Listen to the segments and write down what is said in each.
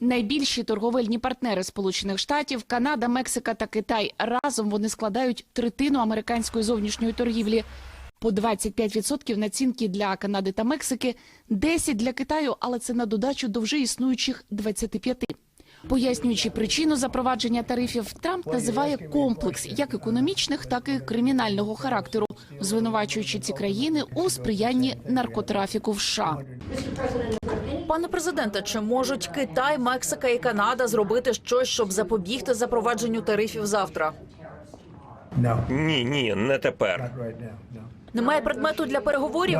Найбільші торговельні партнери Сполучених Штатів, Канада, Мексика та Китай. Разом вони складають третину американської зовнішньої торгівлі. По 25% націнки для Канади та Мексики, 10 для Китаю, але це на додачу до вже існуючих 25. Пояснюючи причину запровадження тарифів, Трамп називає комплекс як економічних, так і кримінального характеру, звинувачуючи ці країни у сприянні наркотрафіку в США. Пане президенте, чи можуть Китай, Мексика і Канада зробити щось, щоб запобігти запровадженню тарифів завтра? Ні, ні, не тепер. Немає предмету для переговорів?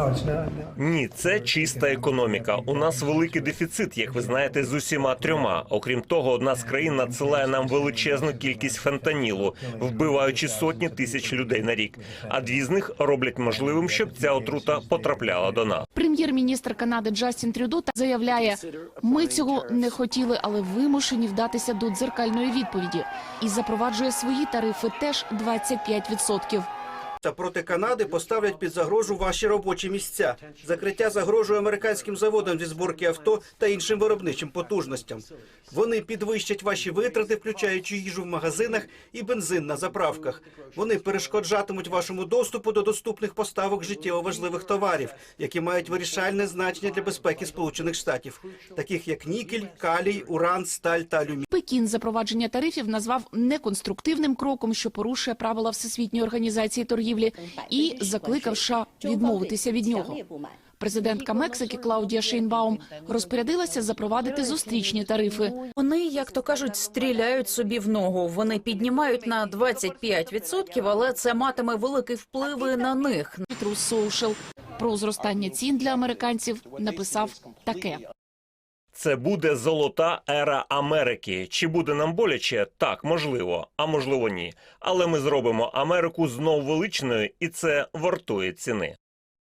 Ні, це чиста економіка. У нас великий дефіцит, як ви знаєте, з усіма трьома. Окрім того, одна з країн надсилає нам величезну кількість фентанілу, вбиваючи сотні тисяч людей на рік. А дві з них роблять можливим, щоб ця отрута потрапляла до нас. Прем'єр-міністр Канади Джастін Трюдо заявляє: ми цього не хотіли, але вимушені вдатися до дзеркальної відповіді і запроваджує свої тарифи теж 25%. Та проти Канади поставлять під загрожу ваші робочі місця. Закриття загрожує американським заводам зі зборки авто та іншим виробничим потужностям. Вони підвищать ваші витрати, включаючи їжу в магазинах і бензин на заправках. Вони перешкоджатимуть вашому доступу до доступних поставок життєво важливих товарів, які мають вирішальне значення для безпеки Сполучених Штатів, таких як нікель, калій, уран, сталь та алюміній. Пекін запровадження тарифів назвав неконструктивним кроком, що порушує правила Всесвітньої організації торгівлі, і закликав США відмовитися від нього. Президентка Мексики Клаудія Шейнбаум розпорядилася запровадити зустрічні тарифи. Вони, як то кажуть, стріляють собі в ногу. Вони піднімають на 25%, але це матиме великий вплив і на них. Truth Social про зростання цін для американців написав таке. Це буде золота ера Америки. Чи буде нам боляче? Так, можливо, а можливо, ні. Але ми зробимо Америку знов величною, і це вартує ціни.